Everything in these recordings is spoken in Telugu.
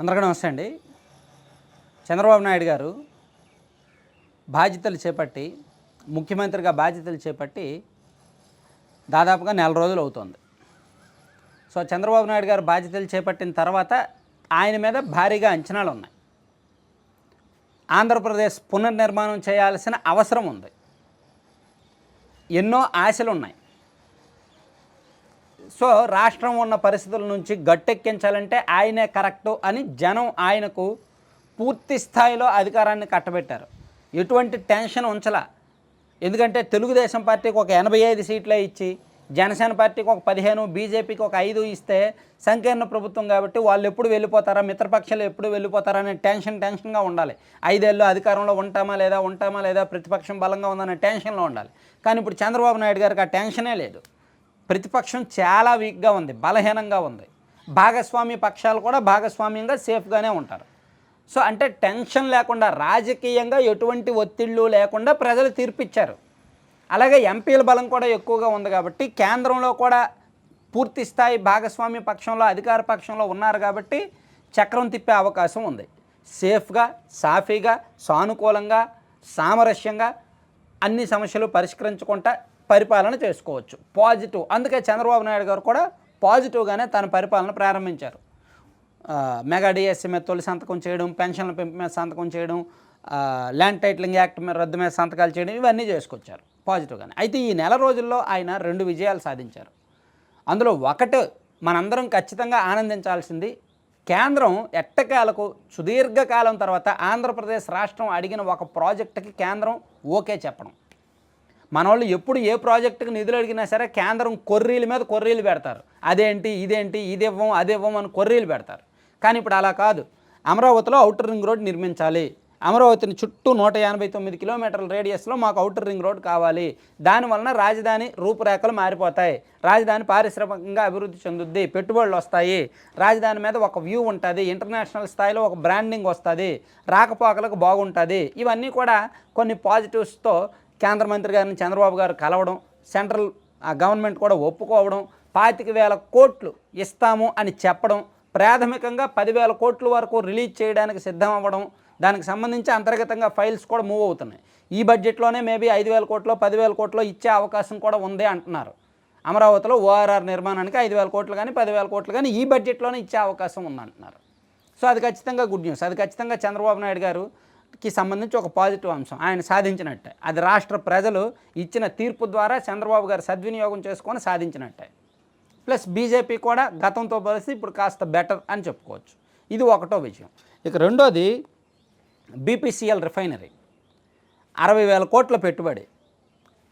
అందరికీ నమస్తే అండి. చంద్రబాబు నాయుడు గారు బాధ్యతలు చేపట్టి ముఖ్యమంత్రిగా బాధ్యతలు చేపట్టి దాదాపుగా నెల రోజులు అవుతుంది. సో చంద్రబాబు నాయుడు గారు బాధ్యతలు చేపట్టిన తర్వాత ఆయన మీద భారీగా అంచనాలు ఉన్నాయి. ఆంధ్రప్రదేశ్ పునర్నిర్మాణం చేయాల్సిన అవసరం ఉంది. ఎన్నో ఆశలు ఉన్నాయి. సో రాష్ట్రం ఉన్న పరిస్థితుల నుంచి గట్టెక్కించాలంటే ఆయనే కరెక్టు అని జనం ఆయనకు పూర్తి స్థాయిలో అధికారాన్ని కట్టబెట్టారు. ఎటువంటి టెన్షన్ ఉంచల. ఎందుకంటే తెలుగుదేశం పార్టీకి ఒక ఎనభై ఐదు సీట్లే ఇచ్చి జనసేన పార్టీకి ఒక పదిహేను బీజేపీకి ఒక ఐదు ఇస్తే సంకీర్ణ ప్రభుత్వం కాబట్టి వాళ్ళు ఎప్పుడు వెళ్ళిపోతారా మిత్రపక్షాలు ఎప్పుడు వెళ్ళిపోతారా అనే టెన్షన్ టెన్షన్గా ఉండాలి. ఐదేళ్ళు అధికారంలో ఉంటామా లేదా ఉంటామా లేదా ప్రతిపక్షం బలంగా ఉందనే టెన్షన్లో ఉండాలి. కానీ ఇప్పుడు చంద్రబాబు నాయుడు గారికి ఆ టెన్షనే లేదు. ప్రతిపక్షం చాలా వీక్గా ఉంది బలహీనంగా ఉంది. భాగస్వామి పక్షాలు కూడా భాగస్వామ్యంగా సేఫ్గానే ఉంటారు. సో అంటే టెన్షన్ లేకుండా రాజకీయంగా ఎటువంటి ఒత్తిళ్ళు లేకుండా ప్రజలు తీర్పిచ్చారు. అలాగే ఎంపీల బలం కూడా ఎక్కువగా ఉంది కాబట్టి కేంద్రంలో కూడా పూర్తి స్థాయి భాగస్వామ్య పక్షంలో అధికార పక్షంలో ఉన్నారు కాబట్టి చక్రం తిప్పే అవకాశం ఉంది. సేఫ్గా సాఫీగా సానుకూలంగా సామరస్యంగా అన్ని సమస్యలు పరిష్కరించుకుంటా పరిపాలన చేసుకోవచ్చు. పాజిటివ్. అందుకే చంద్రబాబు నాయుడు గారు కూడా పాజిటివ్గానే తన పరిపాలన ప్రారంభించారు. మెగా డిఎస్సీ మీద తొలి సంతకం చేయడం పెన్షన్ల పెంపు మీద సంతకం చేయడం ల్యాండ్ టైటిలింగ్ యాక్ట్ మీద రద్దు మీద సంతకాలు చేయడం ఇవన్నీ చేసుకొచ్చారు పాజిటివ్గానే. అయితే ఈ నెల రోజుల్లో ఆయన రెండు విజయాలు సాధించారు. అందులో ఒకటి మనందరం ఖచ్చితంగా ఆనందించాల్సింది కేంద్రం ఎట్టకాలకు సుదీర్ఘకాలం తర్వాత ఆంధ్రప్రదేశ్ రాష్ట్రం అడిగిన ఒక ప్రాజెక్టుకి కేంద్రం ఓకే చెప్పడం. మన వాళ్ళు ఎప్పుడు ఏ ప్రాజెక్టుకి నిధులు అడిగినా సరే కేంద్రం కొర్రీల మీద కొర్రీలు పెడతారు. అదేంటి ఇదేంటి ఇది ఇవ్వం అది ఇవ్వం అని కొర్రీలు పెడతారు. కానీ ఇప్పుడు అలా కాదు. అమరావతిలో అవుటర్ రింగ్ రోడ్ నిర్మించాలి. అమరావతిని చుట్టూ నూట ఎనభై తొమ్మిది కిలోమీటర్ల రేడియస్లో మాకు అవుటర్ రింగ్ రోడ్ కావాలి. దానివలన రాజధాని రూపురేఖలు మారిపోతాయి. రాజధాని పారిశ్రామికంగా అభివృద్ధి చెందుద్ది పెట్టుబడులు వస్తాయి. రాజధాని మీద ఒక వ్యూ ఉంటుంది ఇంటర్నేషనల్ స్థాయిలో ఒక బ్రాండింగ్ వస్తుంది రాకపోకలకు బాగుంటుంది. ఇవన్నీ కూడా కొన్ని పాజిటివ్స్తో కేంద్ర మంత్రి గారిని చంద్రబాబు గారు కలవడం సెంట్రల్ ఆ, గవర్నమెంట్ కూడా ఒప్పుకోవడం పాతిక వేల కోట్లు ఇస్తాము అని చెప్పడం ప్రాథమికంగా పదివేల కోట్ల వరకు రిలీజ్ చేయడానికి సిద్ధం అవ్వడం దానికి సంబంధించి అంతర్గతంగా ఫైల్స్ కూడా మూవ్ అవుతున్నాయి. ఈ బడ్జెట్లోనే మేబీ ఐదు వేల కోట్లో పదివేల కోట్లో ఇచ్చే అవకాశం కూడా ఉంది అంటున్నారు. అమరావతిలో ఓఆర్ఆర్ నిర్మాణానికి ఐదు వేల కోట్లు కానీ పదివేల కోట్లు కానీ ఈ బడ్జెట్లోనే ఇచ్చే అవకాశం ఉందంటున్నారు. సో అది ఖచ్చితంగా గుడ్ న్యూస్. అది ఖచ్చితంగా చంద్రబాబు నాయుడు గారు కి సంబంధించి ఒక పాజిటివ్ అంశం ఆయన సాధించినట్టే. అది రాష్ట్ర ప్రజలు ఇచ్చిన తీర్పు ద్వారా చంద్రబాబు గారు సద్వినియోగం చేసుకొని సాధించినట్టే. ప్లస్ బీజేపీ కూడా గతంతో పోలిసి ఇప్పుడు కాస్త బెటర్ అని చెప్పుకోవచ్చు. ఇది ఒకటో విషయం. ఇక రెండోది బీపీసీఎల్ రిఫైనరీ. అరవై వేల కోట్ల పెట్టుబడి.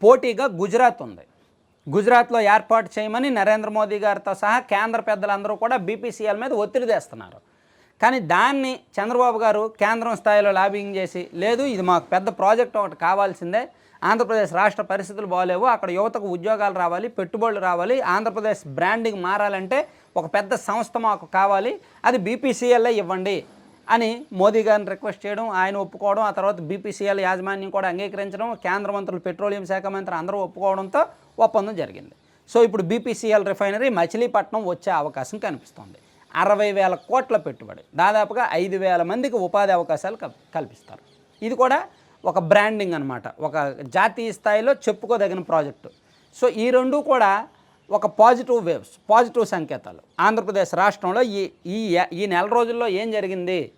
పోటీగా గుజరాత్ ఉంది. గుజరాత్లో ఏర్పాటు చేయమని నరేంద్ర మోదీ గారితో సహా కేంద్ర పెద్దలందరూ కూడా బీపీసీఎల్ మీద ఒత్తిడి తెస్తున్నారు. కానీ దాన్ని చంద్రబాబు గారు కేంద్రం స్థాయిలో లాబింగ్ చేసి లేదు ఇది మాకు పెద్ద ప్రాజెక్ట్ ఒకటి కావాల్సిందే. ఆంధ్రప్రదేశ్ రాష్ట్ర పరిస్థితులు బాగాలేవు అక్కడ యువతకు ఉద్యోగాలు రావాలి పెట్టుబడులు రావాలి ఆంధ్రప్రదేశ్ బ్రాండింగ్ మారాలంటే ఒక పెద్ద సంస్థ మాకు కావాలి అది బీపీసీఎల్ఏ ఇవ్వండి అని మోదీ గారిని రిక్వెస్ట్ చేయడం ఆయన ఒప్పుకోవడం ఆ తర్వాత బీపీసీఎల్ యాజమాన్యం కూడా అంగీకరించడం కేంద్ర మంత్రులు పెట్రోలియం శాఖ మంత్రి అందరూ ఒప్పుకోవడంతో ఒప్పందం జరిగింది. సో ఇప్పుడు బీపీసీఎల్ రిఫైనరీ మచిలీపట్నం వచ్చే అవకాశం కనిపిస్తుంది. అరవై వేల కోట్ల పెట్టుబడి. దాదాపుగా ఐదు వేల మందికి ఉపాధి అవకాశాలు కల్- కల్పిస్తారు. ఇది కూడా ఒక బ్రాండింగ్ అనమాట ఒక జాతీయ స్థాయిలో చెప్పుకోదగిన ప్రాజెక్టు. సో ఈ రెండు కూడా ఒక పాజిటివ్ వేవ్స్ పాజిటివ్ సంకేతాలు. ఆంధ్రప్రదేశ్ రాష్ట్రంలో ఈ ఈ ఈ నెల రోజుల్లో ఏం జరిగింది?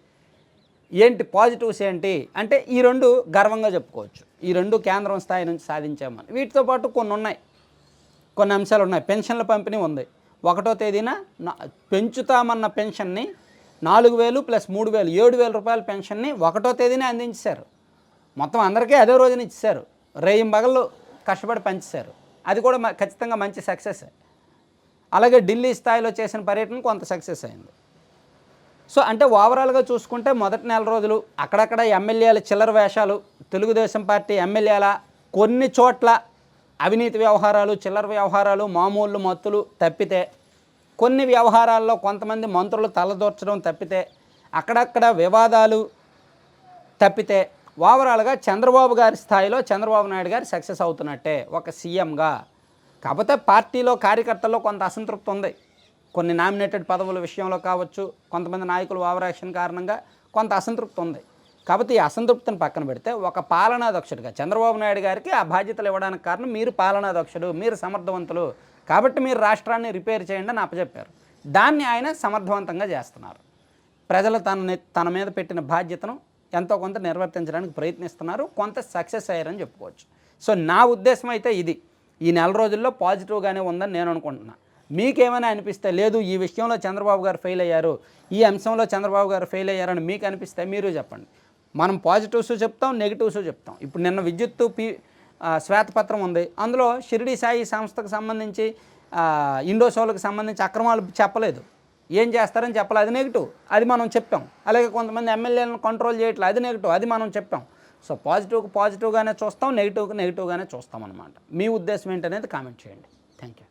ఏంటి పాజిటివ్స్ ఏంటి? అంటే ఈ రెండు గర్వంగా చెప్పుకోవచ్చు. ఈ రెండు కేంద్రం స్థాయి నుంచి సాధించామని. వీటితో పాటు కొన్ని ఉన్నాయి కొన్ని అంశాలు ఉన్నాయి పెన్షన్ల పంపిణీ ఉంది. ఒకటో తేదీన పెంచుతామన్న పెన్షన్ని నాలుగు వేలు ప్లస్ మూడు వేలు ఏడు వేల రూపాయల పెన్షన్ని ఒకటో తేదీనే అందించారు మొత్తం అందరికీ అదే రోజున ఇచ్చారు రేయి కష్టపడి పంచేశారు. అది కూడా ఖచ్చితంగా మంచి సక్సెస్ అలాగే ఢిల్లీ స్థాయిలో చేసిన పర్యటన కొంత సక్సెస్ అయింది. సో అంటే ఓవరాల్గా చూసుకుంటే మొదటి నెల రోజులు అక్కడక్కడ ఎమ్మెల్యేల చిల్లర వేషాలు తెలుగుదేశం పార్టీ ఎమ్మెల్యేల కొన్ని చోట్ల అవినీతి వ్యవహారాలు చిల్లర వ్యవహారాలు మామూలు మత్తులు తప్పితే కొన్ని వ్యవహారాల్లో కొంతమంది మంత్రులు తలదూర్చడం తప్పితే అక్కడక్కడ వివాదాలు తప్పితే ఓవరాల్గా చంద్రబాబు గారి స్థాయిలో చంద్రబాబు నాయుడు గారు సక్సెస్ అవుతున్నట్టే ఒక సీఎంగా. కాకపోతే పార్టీలో కార్యకర్తల్లో కొంత అసంతృప్తి ఉంది. కొన్ని నామినేటెడ్ పదవుల విషయంలో కావచ్చు కొంతమంది నాయకులు ఓవరాక్షన్ కారణంగా కొంత అసంతృప్తి ఉంది. కాబట్టి ఈ అసంతృప్తిని పక్కన పెడితే ఒక పాలనాధ్యక్షుడిగా చంద్రబాబు నాయుడు గారికి ఆ బాధ్యతలు ఇవ్వడానికి కారణం మీరు పాలనాధ్యక్షుడు మీరు సమర్థవంతులు. కాబట్టి మీరు రాష్ట్రాన్ని రిపేర్ చేయండి అని అప్పచెప్పారు. దాన్ని ఆయన సమర్థవంతంగా చేస్తున్నారు. ప్రజలు తన తన మీద పెట్టిన బాధ్యతను ఎంతో కొంత నిర్వర్తించడానికి ప్రయత్నిస్తున్నారు. కొంత సక్సెస్ అయ్యారని చెప్పుకోవచ్చు. సో నా ఉద్దేశం అయితే ఇది. ఈ నెల రోజుల్లో పాజిటివ్గానే ఉందని నేను అనుకుంటున్నా. మీకేమైనా అనిపిస్తే లేదు ఈ విషయంలో చంద్రబాబు గారు ఫెయిల్ అయ్యారు ఈ అంశంలో చంద్రబాబు గారు ఫెయిల్ అయ్యారని మీకు అనిపిస్తే మీరు చెప్పండి. మనం పాజిటివ్స్ చెప్తాం నెగిటివ్స్ చెప్తాం. ఇప్పుడు నిన్న విద్యుత్తు పి శ్వేతపత్రం ఉంది. అందులో షిరిడి సాయి సంస్థకు సంబంధించి ఇండోసోల్కి సంబంధించి అక్రమాలు చెప్పలేదు. ఏం చేస్తారని చెప్పలేదు. అది నెగిటివ్. అది మనం చెప్పాం. అలాగే కొంతమంది ఎమ్మెల్యేలను కంట్రోల్ చేయట్లేదు అది నెగిటివ్. అది మనం చెప్పాం. సో పాజిటివ్కి పాజిటివ్గానే చూస్తాం నెగిటివ్కి నెగిటివ్గానే చూస్తాం అనమాట మీ ఉద్దేశం ఏంటనేది కామెంట్ చేయండి. Thank you